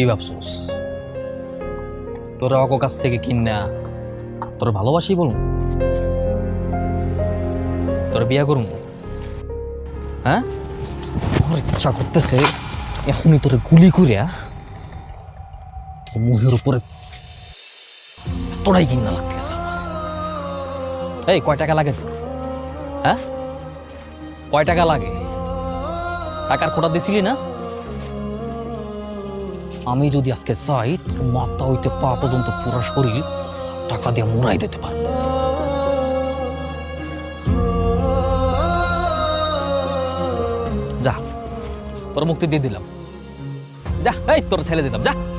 কি ভাবছোস? তোরা অক কাছ থেকে কিনা তোর ভালোবাসি বলুন। তোর বিয়া করুন। হ্যাঁ? আমার ইচ্ছা করতেছে এখনই তোরে গুলি করিয়া তোর মুখের উপরে তোরাই কিনা লাগতেছে এই, কয় টাকা লাগে তোর? হ্যাঁ? কয় টাকা লাগে? টাকার খোটা দিছিলি না? আমি যদি আজকে চাই তোর মাথা হইতে পা পর্যন্ত পুরা শরীর টাকা দিয়ে মুড়াই দিতে পারব। যা, তোর মুক্তি দিয়ে দিলাম। যা, এই, তোর ছেলে দিলাম, যা।